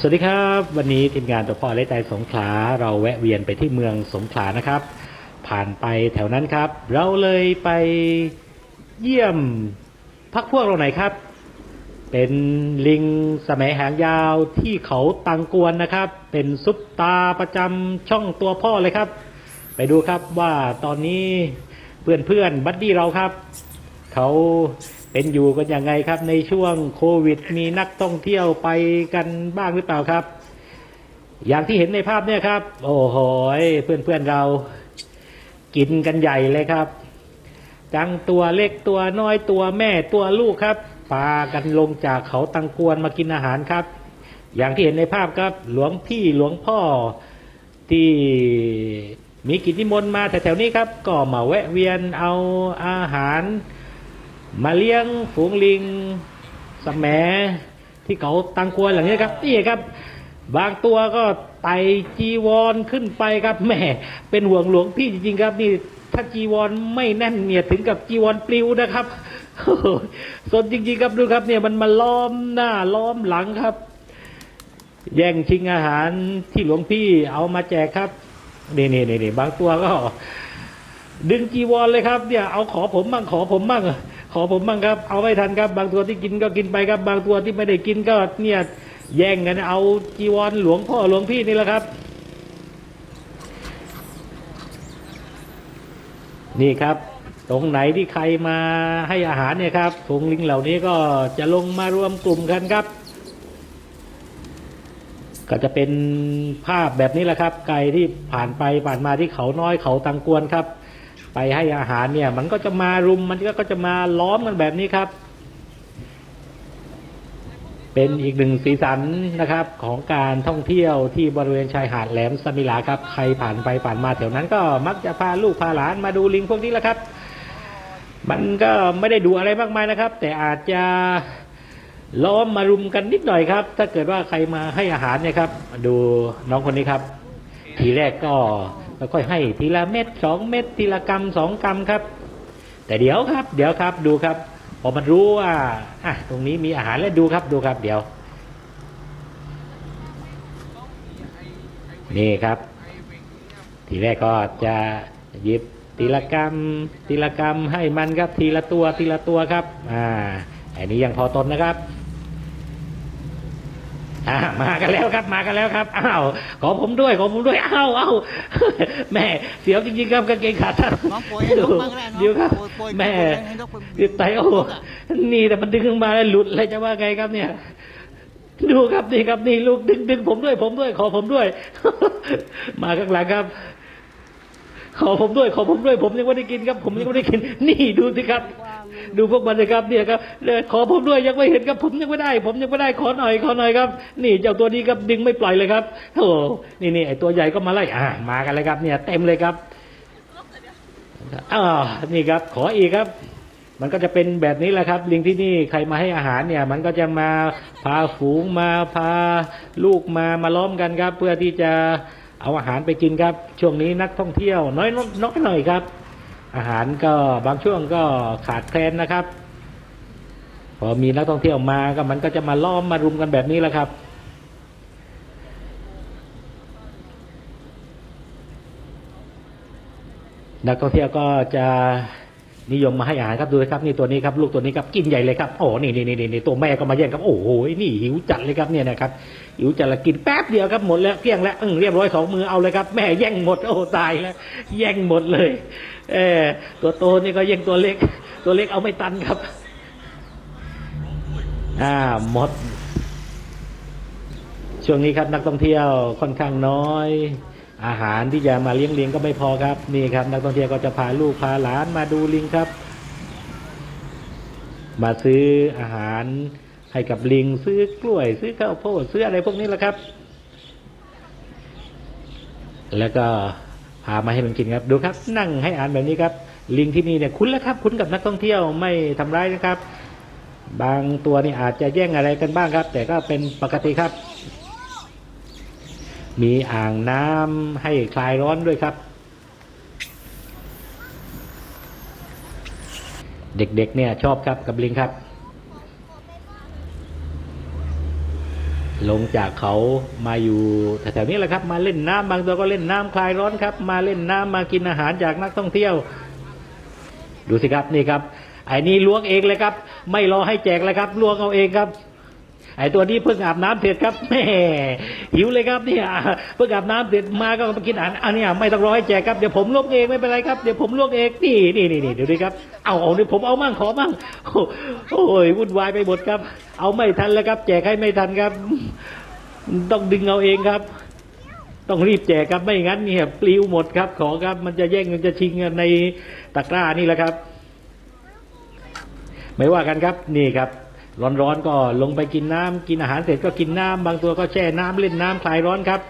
สวัสดีครับ วันนี้ทีมงานตัวพ่อและใจสงขลาเราแวะเวียนไปที่เมืองสงขลานะครับ ผ่านไปแถวนั้นครับ เราเลยไปเยี่ยมพักพวกเราไหนครับ เป็นลิงสมัยหางยาวที่เขาตังกวนนะครับ เป็นซุปตาประจำช่องตัวพ่อเลยครับ ไปดูครับว่าตอนนี้เพื่อนเพื่อนๆบัดดี้เราครับ เขา เป็นอยู่กันยังไงครับ ในช่วงโควิด มีนักท่องเที่ยวไปกันบ้างหรือเปล่าครับ อย่างที่เห็นในภาพเนี่ยครับ โอ้โหเพื่อนเพื่อนเรา กินกันใหญ่เลยครับจังตัวเล็กตัวน้อยตัวแม่ตัวลูกครับพากันลงจากเขาตังกวนมากินอาหารครับ อย่างที่เห็นในภาพครับ หลวงพี่หลวงพ่อที่มีกิจนิมนต์มาแถวๆนี้ครับ ก็มาแวะเวียนเอาอาหาร มาเลี้ยงฝูงลิงสแหมที่เขาตังกวนหลังนี้ครับนี่ครับ บางตัวก็ไต่จีวรขึ้นไปครับแหม่เป็นห่วงหลวงพี่จริงๆครับนี่ถ้าจีวรไม่แน่นเนี่ยถึงกับจีวรปลิวนะครับโอ้โหสนจริงๆครับดูครับ เนี่ยมันมาล้อมหน้าล้อมหลังครับ แย่งชิงอาหารที่หลวงพี่เอามาแจกครับนี่นี่นี่นี่บางตัวก็ ดึงจีวรเลยครับ เนี่ยเอาขอผมบ้างขอผมบ้าง ขอผมบ้างครับ เอาไม่ทันครับ บางตัวที่กินก็กินไปครับ บางตัวที่ไม่ได้กินก็เนี่ยแย่งกันเอาจีวรหลวงพ่อหลวงพี่นี่แหละครับ นี่ครับ ตรงไหนที่ใครมาให้อาหารเนี่ยครับฝูงลิงเหล่านี้ก็จะลงมารวมกลุ่มกันครับ ก็จะเป็นภาพแบบนี้แหละครับ ไก่ที่ผ่านไปผ่านมาที่เขาน้อยเขาตังกวนครับ ไปให้อาหารเนี่ย มันก็จะมารุมมันก็จะมาล้อมกันแบบนี้ครับ เป็นอีกหนึ่งสีสันนะครับ ของการท่องเที่ยวที่บริเวณชายหาดแหลมสมิลาครับ ใครผ่านไปผ่านมาแถวนั้นก็มักจะพาลูกพาหลานมาดูลิงพวกนี้แหละครับ มันก็ไม่ได้ดูอะไรมากมายนะครับ แต่อาจจะล้อมมารุมกันนิดหน่อยครับ ถ้าเกิดว่าใครมาให้อาหารเนี่ยครับ ดูน้องคนนี้ครับ ทีแรกก็ ค่อยให้ทีละเม็ดสองเม็ดทีละกำสองกำครับ แต่เดี๋ยวครับ เดี๋ยวครับดูครับ พอมันรู้ว่าอะตรงนี้มีอาหารแล้วดูครับดูครับ เดี๋ยว นี่ครับ ทีแรกก็จะหยิบทีละกรรมทีละกรรมให้มันครับทีละตัวทีละตัวครับ อ่าอันนี้ยังพอตนนะครับ อ่ามากันแล้วครับมากันแล้วครับอ้าวขอผมด้วยขอผมด้วยอ้าวอ้าวแม่เสียวจริงๆครับกางเกงขาดท่านน้องปล่อยให้นกบ้างก็ได้น้องเดี๋ยวครับปล่อยปล่อยแม่ให้นกมันเดี๋ยวไตโอ้นี่แต่มันดึงขึ้นมาแล้วหลุดเลยจะว่าไงครับเนี่ยดูครับนี่ครับนี่ลูกดึงดึงผมด้วย ผมด้วย ขอผมด้วย มาข้างหลังครับ ขอผมด้วย ขอผมด้วย ผมยังไม่ได้กินครับ ผมยังไม่ได้กิน นี่ดูสิครับ ดูพวกมันเลยครับเนี่ยครับขอผมด้วยยังไม่เห็นครับผมยังไม่ได้ ผมยังไม่ได้ขอหน่อยขอหน่อยครับ นี่เจ้าตัวนี้ครับดึงไม่ปล่อยเลยครับโอ้โหนี่นี่ไอตัวใหญ่ก็มาไล่อ่ามากันเลยครับ เนี่ยเต็มเลยครับอ่านี่ครับ ขออีกครับมันก็จะเป็นแบบนี้แหละครับ ลิงที่นี่ใครมาให้อาหารเนี่ย มันก็จะมาพาฝูงมาพาลูกมามาล้อมกันครับ เพื่อที่จะเอาอาหารไปกินครับ ช่วงนี้นักท่องเที่ยว น้อยน้อยหน่อยครับ อาหารก็บางช่วงก็ขาดแคลนนะครับ พอมีนักท่องเที่ยวมาก็มันก็จะมาล้อมมารุมกันแบบนี้แหละครับนักท่องเที่ยวก็จะ นิยมมาให้อาหารครับดูนะครับนี่ตัวนี้ครับลูกตัวนี้ครับกินใหญ่เลยครับโอ้นี่นี่นี่นี่ตัวแม่ก็มาแย่งครับโอ้โหนี่หิวจัดเลยครับเนี่ยนะครับหิวจัดละกินแป๊บเดียวครับหมดแล้วเกลี้ยงแล้วเออเรียบร้อยสองมือเอาเลยครับแม่แย่งหมดโอ้ตายแล้วแย่งหมดเลยเออตัวโตนี่ก็แย่งตัวเล็ก ตัวเล็กเอาไม่ตันครับอ่าหมด ช่วงนี้ครับนักท่องเที่ยวค่อนข้างน้อย อาหารที่จะมาเลี้ยงลิงก็ไม่พอครับนี่ครับ นักท่องเที่ยวก็จะพาลูกพาหลานมาดูลิงครับ มาซื้ออาหารให้กับลิง ซื้อกล้วย ซื้อข้าวโพดซื้ออะไรพวกนี้แหละครับ แล้วก็พามาให้มันกินครับ ดูครับ นั่งให้อาหารแบบนี้ครับ ลิงที่นี่เนี่ยคุ้นแล้วครับ คุ้นกับนักท่องเที่ยวไม่ทำร้ายนะครับ บางตัวนี่อาจจะแย่งอะไรกันบ้างครับ แต่ก็เป็นปกติครับ มีอ่างน้ำให้คลายร้อนด้วยครับ เด็กๆเนี่ยชอบครับกับลิงครับ ลงจากเขามาอยู่แถวๆนี้แหละครับ มาเล่นน้ำบางตัวก็เล่นน้ำคลายร้อนครับ มาเล่นน้ำมากินอาหารจากนักท่องเที่ยว ดูสิครับนี่ครับไอ้นี่ล้วงเองเลยครับ ไม่รอให้แจกเลยครับล้วงเอาเองครับ ไอตัวนี้เพิ่งอาบน้ำเสร็จครับแม่หิวเลยครับเนี่ยเพิ่งอาบน้ำเสร็จมาก็มากินอาหารอันนี้ไม่ต้องรอให้แจกครับเดี๋ยวผมลวกเองไม่เป็นไรครับเดี๋ยวผมลวกเองนี่นี่นี่เดี๋ยวดิครับเอาเอาเดี๋ยผมเอามั่งขอมั่งโอ้โอ้ยวุ่นวายไปหมดครับ เอาไม่ทันแล้วครับ แจกให้ไม่ทันครับ ต้องดึงเอาเองครับต้องรีบแจกครับไม่งั้นเนี่ยปลิวหมดครับของครับ มันจะแย่งมันจะชิงกันในตะกร้านี่แหละครับ ไม่ว่ากันครับนี่ครับ ร้อนๆก็ลงไปกินน้ำกินอาหารเสร็จก็กินน้ำบางตัวก็แช่น้ำเล่นน้ำคลายร้อนครับ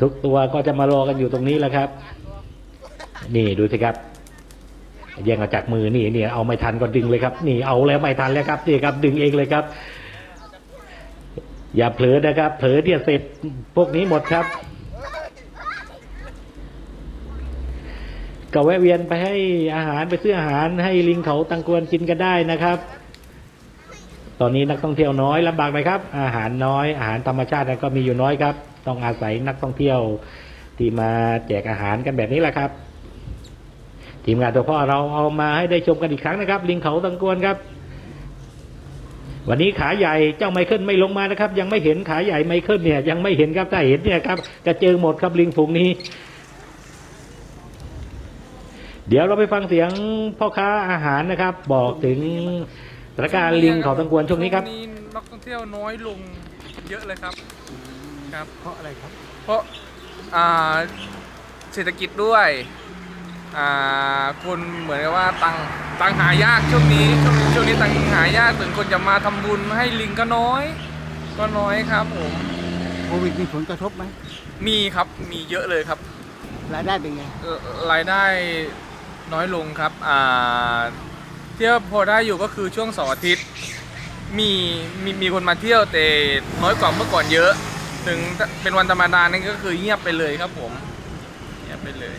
ทุกตัวก็จะมารอกันอยู่ตรงนี้แหละครับ นี่ดูสิครับแย่งเอาจากมือนี่นี่เอาไม่ทันก็ดึงเลยครับ นี่เอาแล้วไม่ทันแล้วครับนี่ครับ ดึงเองเลยครับ อย่าเผลอนะครับ เผลอเดี๋ยวเสร็จพวกนี้หมดครับ ก็แวะเวียนไปให้อาหารไปซื้ออาหารให้ลิงเขาตังกวนกินกันได้นะครับ ตอนนี้นักท่องเที่ยวน้อยลำบากไหมครับ อาหารน้อยอาหารธรรมชาติก็มีอยู่น้อยครับ ต้องอาศัยนักท่องเที่ยวที่มาแจกอาหารกันแบบนี้แหละครับ ทีมงานตัวพ่อเราเอามาให้ได้ชมกันอีกครั้งนะครับ ลิงเขาตังกวนครับ วันนี้ขาใหญ่เจ้าไมเคิลไม่ลงมานะครับ ยังไม่เห็นขาใหญ่ไมเคิลเนี่ยยังไม่เห็นครับถ้าเห็นเนี่ยครับกระเจิงหมดครับลิงฝูงนี้ เดี๋ยวเราไปฟังเสียงพ่อค้าอาหารนะครับ บอกถึงสถานการณ์ลิงเขาตังกวนช่วงนี้ครับช่วงนี้นักท่องเที่ยวน้อยลงเยอะเลยครับครับ เพราะอะไรครับ เพราะอ่าเศรษฐกิจด้วยอ่าคนเหมือนกับว่าตังตังหายากช่วงนี้ช่วงช่วงนี้ตังหายากถึงคนจะมาทำบุญให้ลิงก็น้อย ก็น้อยครับผมโควิดมีผลกระทบไหมมีครับมีเยอะเลยครับรายได้เป็นไง เอ่อรายได้ น้อยลงครับอ่าเที่ยวพอได้อยู่ก็คือช่วงเสาร์อาทิตย์มีมีมีคนมาเที่ยวแต่น้อยกว่าเมื่อก่อนเยอะ ถึงเป็นวันธรรมดานี่ก็คือเงียบไปเลยครับผม เงียบไปเลย